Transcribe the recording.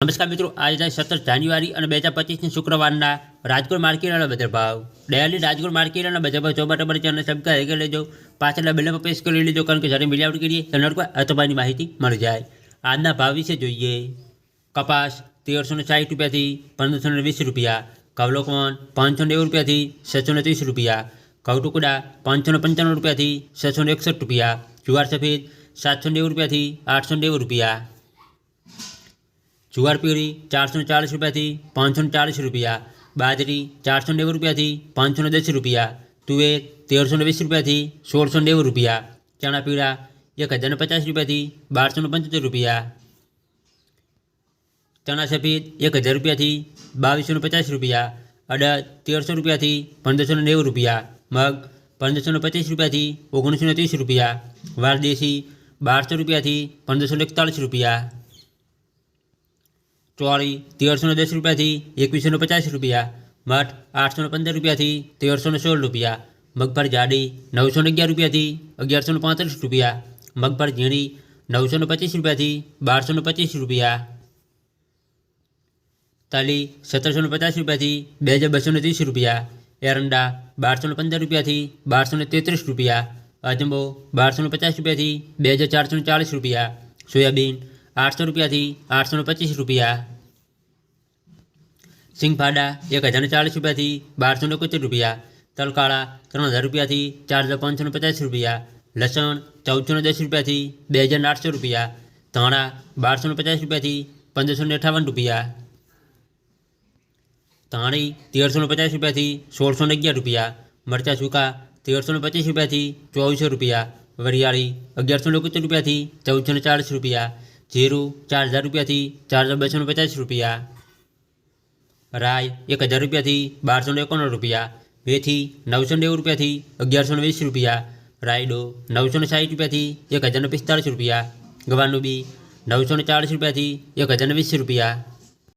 નમસ્કાર મિત્રો આજે સત્તર જાન્યુઆરી અને બે હજાર પચીસની શુક્રવારના રાજકોટ માર્કેટના બજાર ભાવ ડેલી રાજકોટ માર્કેટના બજાર ભાવ ચોબા ટબર ચેનલ સબસ્ક્રાઈબ કરી લેજો પાછળના બેલ પર પ્રેસ કરી લેજો કારણ કે જ્યારે મિલાવટ કરીએ તો નડકો અથવાની માહિતી મળી જાય આજના ભાવ વિશે જોઈએ કપાસ તેરસો ને સાઠ રૂપિયાથી પંદરસો ને વીસ રૂપિયા કવલોકોન પાંચસો નેવું રૂપિયાથી છસો ને ત્રીસ રૂપિયા ઘઉં ટુકડા પાંચસો ને પંચાણું રૂપિયાથી છસો ને એકસઠ રૂપિયા જુવાર સફેદ સાતસો નેવું રૂપિયાથી આઠસો નેવું રૂપિયા જુવાર પીળી ચારસો ને ચાલીસ રૂપિયાથી પાંચસો ને ચાલીસ રૂપિયા બાજરી ચારસો નેવું રૂપિયાથી પાંચસો ને દસ રૂપિયા તુવેર તેરસો ને વીસ રૂપિયાથી સોળસો નેવું રૂપિયા ચણા પીળા એક હજાર ને પચાસ રૂપિયાથી બારસો ને પંચોતેર રૂપિયા ચણા સફેદ એક હજાર રૂપિયાથી બાવીસો ને પચાસ રૂપિયા અડદ તેરસો રૂપિયાથી પંદરસો ને નેવું રૂપિયા મગ પંદરસો ને પચીસ રૂપિયાથી ઓગણીસો ને ત્રીસ રૂપિયા વારદેશી બારસો રૂપિયાથી પંદરસો ને એકતાળીસ રૂપિયા ચોળી તેરસો ને દસ રૂપિયાથી એકવીસો ને પચાસ રૂપિયા મઠ આઠસો ને પંદર રૂપિયાથી તેરસો ને સોળ રૂપિયા મગફળી જાડી નવસો ને અગિયાર રૂપિયાથી અગિયારસો ને પાંત્રીસ રૂપિયા મગફળી ઝીણી નવસો ને પચીસ રૂપિયાથી બારસો ને પચીસ રૂપિયા તાલી સત્તરસો ને પચાસ રૂપિયાથી બે હજાર બસો ને ત્રીસ રૂપિયા એરંડા બારસો ને પંદર રૂપિયાથી બારસો ને તેત્રીસ રૂપિયા અજંબો બારસો ને પચાસ રૂપિયાથી બે હજાર ચારસો ને ચાલીસ રૂપિયા સોયાબીન આઠસો રૂપિયાથી આઠસો ને પચીસ રૂપિયા સિંગફાડા એક હજાર ને ચાલીસ રૂપિયાથી બારસો ને એકોતેર રૂપિયા તલકાળા ત્રણ હજાર રૂપિયાથી ચાર હજાર પાંચસો ને પચાસ રૂપિયા લસણ ચૌદસો ને દસ રૂપિયાથી બે હજાર ને આઠસો રૂપિયા ધાણા બારસો ને પચાસ રૂપિયાથી પંદરસો ને અઠાવન રૂપિયા ધાણી તેરસો ને પચાસ રૂપિયાથી સોળસો ને અગિયાર રૂપિયા મરચાં સૂકા તેરસો ને પચીસ રૂપિયાથી ચોવીસો રૂપિયા વરિયાળી અગિયારસો ને એકોતેર રૂપિયાથી ચૌદસો ને ચાલીસ રૂપિયા જીરું ચાર હજાર રૂપિયાથી ચાર હજાર બસો પચાસ રૂપિયા. રાય એક હજાર રૂપિયાથી બારસો ને એકોણ રૂપિયા. મેથી નવસો નેવું રૂપિયાથી અગિયારસો ને વીસ રૂપિયા. રાયડો નવસો સાઠ રૂપિયાથી એક હજાર પિસ્તાળીસ રૂપિયા. ગવાનું બી નવસો ચાળીસ રૂપિયાથી એક હજાર વીસ રૂપિયા.